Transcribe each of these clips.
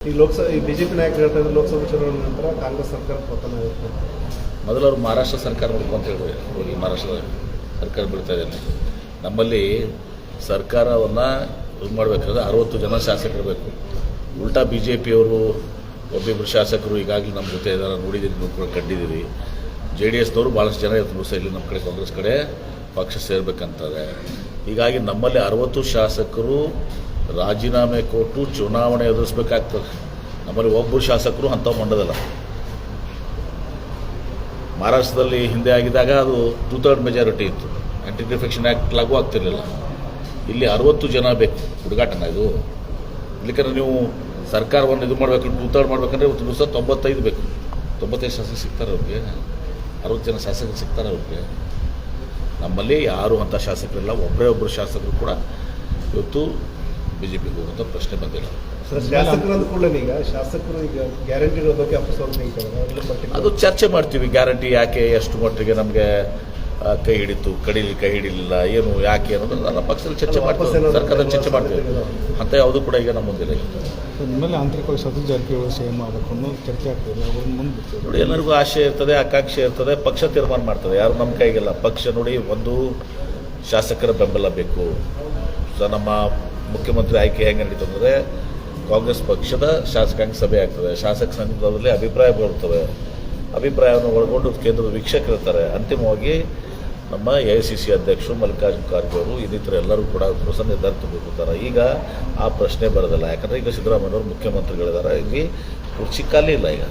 ಈ ಲೋಕಸಭೆ ಈ ಬಿಜೆಪಿ ನಾಯಕರು ಹೇಳ್ತಾ ಇದ್ದಾರೆ ಲೋಕಸಭಾ ಚುನಾವಣೆ ನಂತರ ಕಾಂಗ್ರೆಸ್ ಸರ್ಕಾರ ಪತನ ಮೊದಲು ಅವರು ಮಹಾರಾಷ್ಟ್ರ ಸರ್ಕಾರ ನೋಡ್ಕೊಂತ ಹೇಳಿದ್ರು ಹೋಗಿ ಮಹಾರಾಷ್ಟ್ರ ಸರ್ಕಾರ ಬೀಳ್ತಾ ಇದ್ದೇನೆ ನಮ್ಮಲ್ಲಿ ಸರ್ಕಾರವನ್ನು ಇದು ಮಾಡಬೇಕಾದ್ರೆ ಅರವತ್ತು ಜನ ಶಾಸಕರು ಬೇಕು. ಉಲ್ಟಾ ಬಿ ಜೆ ಪಿಯವರು ಒಬ್ಬಿಬ್ಬರು ಶಾಸಕರು ಈಗಾಗಲೇ ನಮ್ಮ ಜೊತೆ ಇದ್ದಾರೆ ನೋಡಿದ್ದೀರಿ ನೀವು ಕೂಡ ಕಂಡಿದ್ದೀರಿ. ಜೆ ಡಿ ಎಸ್ನವರು ಭಾಳಷ್ಟು ಜನ ಇರ್ತಾರೆ ಸಹ ಇಲ್ಲಿ ನಮ್ಮ ಕಡೆ ಕಾಂಗ್ರೆಸ್ ಕಡೆ ಪಕ್ಷ ಸೇರ್ಬೇಕಂತಾರೆ. ಹೀಗಾಗಿ ನಮ್ಮಲ್ಲಿ ಅರವತ್ತು ಶಾಸಕರು ರಾಜೀನಾಮೆ ಕೊಟ್ಟು ಚುನಾವಣೆ ಎದುರಿಸ್ಬೇಕಾಗ್ತದೆ. ನಮ್ಮಲ್ಲಿ ಒಬ್ಬರು ಶಾಸಕರು ಅಂಥವು ಮಂಡದಲ್ಲ. ಮಹಾರಾಷ್ಟ್ರದಲ್ಲಿ ಹಿಂದೆ ಆಗಿದ್ದಾಗ ಅದು ಟೂ ಥರ್ಡ್ ಮೆಜಾರಿಟಿ ಇತ್ತು. ಆ್ಯಂಟಿ ಡಿಫೆಕ್ಷನ್ ಆ್ಯಕ್ಟ್ ಲಾಗೂ ಆಗ್ತಿರಲಿಲ್ಲ. ಇಲ್ಲಿ ಅರವತ್ತು ಜನ ಬೇಕು. ಹುಡುಗಾಟನ ಇದು. ಇಲ್ಲಿಕಂದ್ರೆ ನೀವು ಸರ್ಕಾರವನ್ನು ಇದು ಮಾಡಬೇಕು ಟೂ ಥರ್ಡ್ ಮಾಡ್ಬೇಕಂದ್ರೆ ಇವತ್ತು ದಿವಸ ತೊಂಬತ್ತೈದು ಬೇಕು. ತೊಂಬತ್ತೈದು ಶಾಸಕ ಸಿಗ್ತಾರೆ ಅವ್ರಿಗೆ. ಅರವತ್ತು ಜನ ಶಾಸಕರು ಸಿಗ್ತಾರೆ ಅವ್ರಿಗೆ. ನಮ್ಮಲ್ಲಿ ಯಾರು ಅಂಥ ಶಾಸಕರಿಲ್ಲ. ಒಬ್ಬರೇ ಒಬ್ಬರು ಶಾಸಕರು ಕೂಡ ಇವತ್ತು ಬಿ ಜೆ ಪಿಗೆ ಹೋಗುವಂಥ ಪ್ರಶ್ನೆ ಬಂದಿಲ್ಲ ಈಗ ಶಾಸಕರು ಈಗ ಗ್ಯಾರಂಟಿಗಳ ಬಗ್ಗೆ ಅದು ಚರ್ಚೆ ಮಾಡ್ತೀವಿ ಗ್ಯಾರಂಟಿ ಯಾಕೆ ಎಷ್ಟು ಮಟ್ಟಿಗೆ ನಮಗೆ ಕೈ ಹಿಡಿತು ಕಡಿಲಿ ಕೈ ಹಿಡಿಲಿಲ್ಲ ಏನು ಯಾಕೆ ಅನ್ನೋದು ನನ್ನ ಪಕ್ಷದಲ್ಲಿ ಚರ್ಚೆ ಮಾಡ್ತೀವಿ ಸರ್ಕಾರದಲ್ಲಿ ಚರ್ಚೆ ಮಾಡ್ತೀವಿ? ಅಂತ ಯಾವುದು ಕೂಡ ಈಗ ನಮ್ಮ ಮುಂದಿಲ್ಲ ನಿಮ್ಮಲ್ಲಿ ಆಂತರಿಕವಾಗಿ ಸತೀಶ್ ಜಾರಕಿಹೊಳಿ ಸೇಮ್ ಆಗಬೇಕು ಚರ್ಚೆ ಆಗ್ತದೆ ಅವ್ರ ಮುಂದೆ ನೋಡಿ ಎಲ್ಲರಿಗೂ ಆಶೆ ಇರ್ತದೆ ಆಕಾಂಕ್ಷೆ ಇರ್ತದೆ ಪಕ್ಷ ತೀರ್ಮಾನ ಮಾಡ್ತದೆ. ಯಾರು ನಮ್ಮ ಕೈಗೆಲ್ಲ ಪಕ್ಷ ನೋಡಿ ಒಂದು ಶಾಸಕರ ಬೆಂಬಲ ಬೇಕು. ಸೊ ನಮ್ಮ ಮುಖ್ಯಮಂತ್ರಿ ಆಯ್ಕೆ ಹೆಂಗೆ ನಡೀತಂದರೆ ಕಾಂಗ್ರೆಸ್ ಪಕ್ಷದ ಶಾಸಕಾಂಗ ಸಭೆ ಆಗ್ತದೆ. ಶಾಸಕ ಸಂಘದಲ್ಲಿ ಅಭಿಪ್ರಾಯ ಬರುತ್ತವೆ. ಅಭಿಪ್ರಾಯವನ್ನು ಒಳಗೊಂಡು ಕೇಂದ್ರದ ವೀಕ್ಷಕರಿರ್ತಾರೆ ಅಂತಿಮವಾಗಿ ನಮ್ಮ ಎ ಐ ಸಿ ಸಿ ಅಧ್ಯಕ್ಷರು ಮಲ್ಲಿಕಾರ್ಜುನ ಖರ್ಗೆ ಅವರು ಇನ್ನಿತರ ಎಲ್ಲರೂ ಕೂಡ ಹೊಸ ನಿರ್ಧಾರ ತೆಗೆದುಕೊಳ್ತಾರೆ. ಈಗ ಆ ಪ್ರಶ್ನೆ ಬರೋದಿಲ್ಲ. ಯಾಕಂದರೆ ಈಗ ಸಿದ್ದರಾಮಯ್ಯವರು ಮುಖ್ಯಮಂತ್ರಿಗಳಿದ್ದಾರೆ. ಇಲ್ಲಿ ಕುರ್ಚಿ ಖಾಲಿ ಇಲ್ಲ ಈಗ.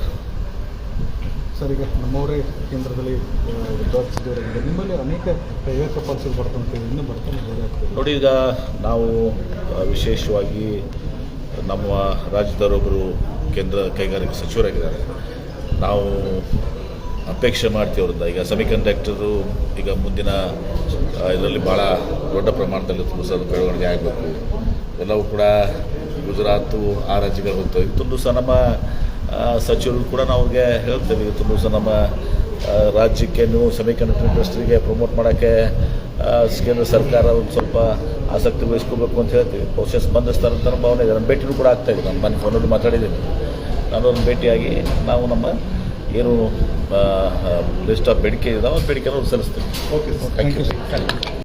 ಸರ್ ಈಗ ನಮ್ಮವರೇ ಕೇಂದ್ರದಲ್ಲಿ ನಿಮ್ಮಲ್ಲಿ ಅನೇಕ ಕೈಗಾರಿಕಾ ಪಾಲಿಸಿ ಬರ್ತಂತೆ ಇನ್ನೂ ಬರ್ತಾನೆ ಬೇರೆ ನೋಡಿ ಈಗ ನಾವು ವಿಶೇಷವಾಗಿ ನಮ್ಮ ರಾಜ್ಯದವರೊಬ್ಬರು ಕೇಂದ್ರ ಕೈಗಾರಿಕಾ ಸಚಿವರಾಗಿದ್ದಾರೆ. ನಾವು ಅಪೇಕ್ಷೆ ಮಾಡ್ತೀವಿ ಈಗ ಸೆಮಿಕಂಡಕ್ಟರು ಈಗ ಮುಂದಿನ ಇದರಲ್ಲಿ ಭಾಳ ದೊಡ್ಡ ಪ್ರಮಾಣದಲ್ಲಿ ತುಂಬ ಬೆಳವಣಿಗೆ ಆಗಬೇಕು. ಎಲ್ಲವೂ ಕೂಡ ಗುಜರಾತು, ಆ ರಾಜ್ಯಗಳು ಹೋಗ್ತವೆ. ತುಂಬ ಸಹ ನಮ್ಮ ಸಚಿವರು ಕೂಡ ನಾವು ಅವ್ರಿಗೆ ಹೇಳ್ತೇವೆ. ಇವತ್ತೊಂದು ಸಹ ನಮ್ಮ ರಾಜ್ಯಕ್ಕೆ ನೀವು ಸೆಮಿಕಂಡಕ್ಟರ್ ಇಂಡಸ್ಟ್ರಿಗೆ ಪ್ರಮೋಟ್ ಮಾಡೋಕ್ಕೆ ಕೇಂದ್ರ ಸರ್ಕಾರ ಒಂದು ಸ್ವಲ್ಪ ಆಸಕ್ತಿ ವಹಿಸ್ಕೋಬೇಕು ಅಂತ ಹೇಳ್ತೀವಿ. ಬಹುಶಃ ಸ್ಪಂದಿಸ್ತಾರೆ ಅಂತ ಭಾವನೆ ಇದೆ. ನಮ್ಮ ಭೇಟಿನೂ ಕೂಡ ಆಗ್ತಾ ಇದೆ. ನಾನು ಮನೆ ಫೋನಲ್ಲಿ ಮಾತಾಡಿದ್ದೀನಿ. ನಾನು ಅವ್ರನ್ನ ಭೇಟಿಯಾಗಿ ನಾವು ನಮ್ಮ ಏನು ಲಿಸ್ಟ್ ಆಫ್ ಬೇಡಿಕೆ ಇದಾವೆ. ಬೇಡಿಕೆನ ಸಲ್ಲಿಸ್ತೀವಿ okay sir thank you thank you